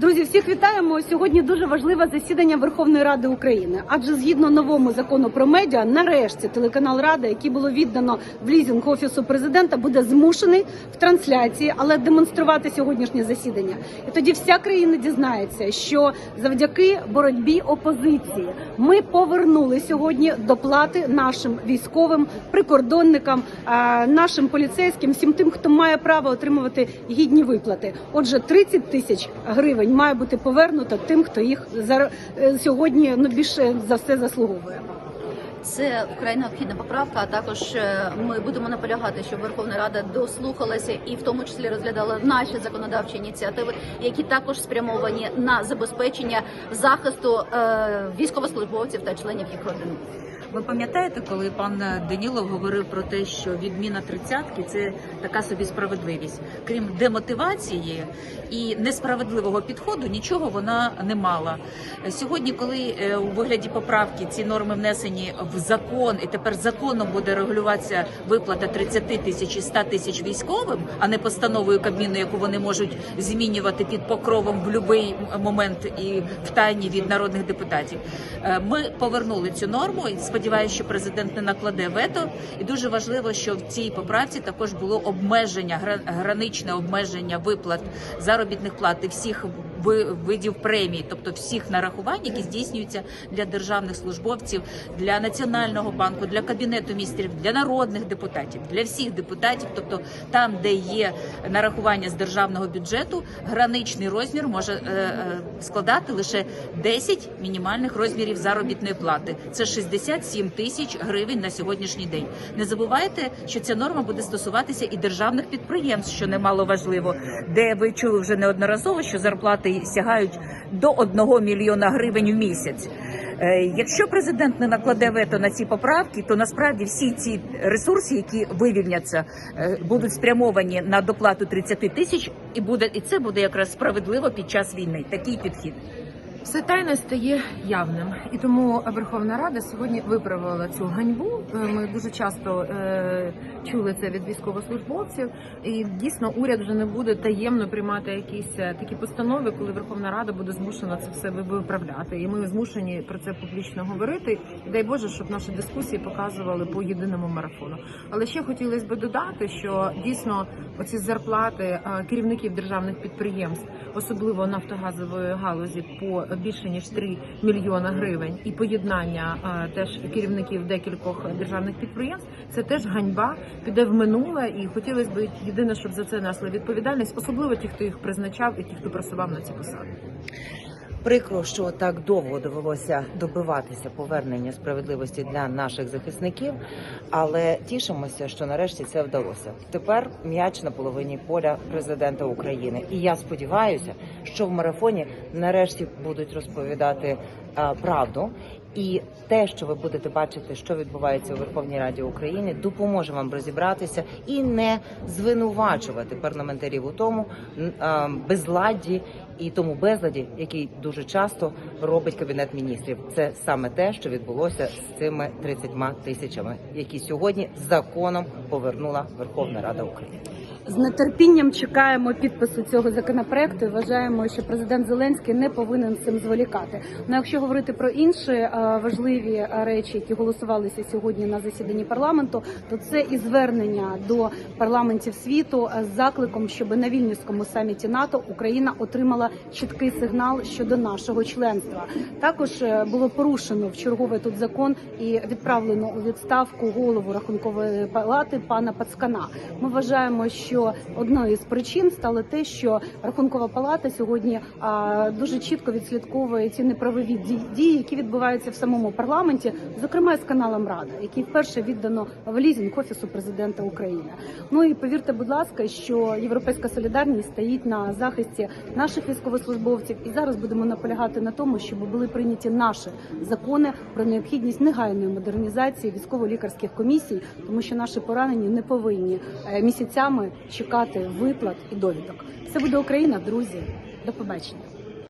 Друзі, всіх вітаємо. Сьогодні дуже важливе засідання Верховної Ради України. Адже згідно новому закону про медіа, нарешті телеканал Рада, який було віддано в лізинг офісу президента, буде змушений в трансляції, але демонструвати сьогоднішнє засідання. І тоді вся країна дізнається, що завдяки боротьбі опозиції ми повернули сьогодні доплати нашим військовим прикордонникам, нашим поліцейським, всім тим, хто має право отримувати гідні виплати. Отже, 30 тисяч гривень має бути повернуто тим, хто їх зар- е, сьогодні ну більше за все заслуговує. Це вкрай необхідна поправка. А також е, ми будемо наполягати, щоб Верховна Рада дослухалася і в тому числі розглядала наші законодавчі ініціативи, які також спрямовані на забезпечення захисту е, військовослужбовців та членів їх родин. Ви пам'ятаєте, коли пан Данілов говорив про те, що відміна тридцятки це така собі справедливість, крім демотивації і несправедливого підходу, нічого вона не мала. Сьогодні, коли е, у вигляді поправки ці норми внесені в закон, і тепер законом буде регулюватися виплата 30 тисяч і 100 тисяч військовим, а не постановою Кабміну, яку вони можуть змінювати під покровом в будь-який момент і в тайні від народних депутатів. Е, Ми повернули цю норму і сподіваюся, що президент не накладе вето. І дуже важливо, що в цій поправці також було обмеження, гра- граничне обмеження виплат заробітних плат і всіх ви- видів премій, тобто всіх нарахувань, які здійснюються для державних службовців, для національного банку, для кабінету міністрів, для народних депутатів, для всіх депутатів, тобто там, де є нарахування з державного бюджету, граничний розмір може е, е, складати лише 10 мінімальних розмірів заробітної плати. Це 67 тисяч гривень на сьогоднішній день. Не забувайте, що ця норма буде стосуватися і державних підприємств, що немало важливо, де ви чули вже неодноразово, що зарплати сягають до 1 мільйона гривень в місяць. Е, Якщо президент не накладе вето на ці поправки, то насправді всі ці ресурси, які вивільняться, е, будуть спрямовані на доплату 30 тисяч, і буде і це буде якраз справедливо під час війни. Такий підхід. Все тайне стає явним, і тому Верховна Рада сьогодні виправила цю ганьбу. Е, Ми дуже часто е, чули це від військовослужбовців, і дійсно уряд вже не буде таємно приймати якісь е, такі постанови, коли Верховна Рада буде змушена це все виправляти. І ми змушені про це публічно говорити. І дай Боже, щоб наші дискусії показували по єдиному марафону. Але ще хотілося б додати, що дійсно оці зарплати е, керівників державних підприємств, особливо нафтогазової галузі, по більше ніж 3 мільйона гривень, і поєднання е, теж керівників декількох державних підприємств, це теж ганьба піде в минуле. І хотілося б єдине, щоб за це несли відповідальність, особливо ті, хто їх призначав, і ті, хто просував на ці посади. Прикро, що так довго довелося добиватися повернення справедливості для наших захисників, але тішимося, що нарешті це вдалося. Тепер м'яч на половині поля президента України, і я сподіваюся, що в марафоні нарешті будуть розповідати а, правду. І те, що ви будете бачити, що відбувається у Верховній Раді України, допоможе вам розібратися і не звинувачувати парламентарів у тому а, безладді і тому безладі, який дуже часто робить кабінет міністрів. Це саме те, що відбулося з цими 30 тисячами, які сьогодні законом повернула Верховна Рада України. З нетерпінням чекаємо підпису цього законопроекту. і Вважаємо, що президент Зеленський не повинен цим зволікати. Ну, якщо говорити про інші е, важливі речі, які голосувалися сьогодні на засіданні парламенту, то це і звернення до парламентів світу з закликом, щоб на вільнюському саміті НАТО Україна отримала чіткий сигнал щодо нашого членства. Також е, було порушено в чергове тут закон і відправлено у відставку голову рахункової палати пана Пацкана. Ми вважаємо, що одною з причин стало те, що рахункова палата сьогодні дуже чітко відслідковує ці неправові ді- дії, які відбуваються в самому парламенті, зокрема з каналом Рада, який вперше віддано в лізінг офісу президента України. Ну і повірте, будь ласка, що європейська солідарність стоїть на захисті наших військовослужбовців, і зараз будемо наполягати на тому, щоб були прийняті наші закони про необхідність негайної модернізації військово-лікарських комісій, тому що наші поранені не повинні е, місяцями чекати виплат і довідок. Це буде Україна, друзі. До побачення.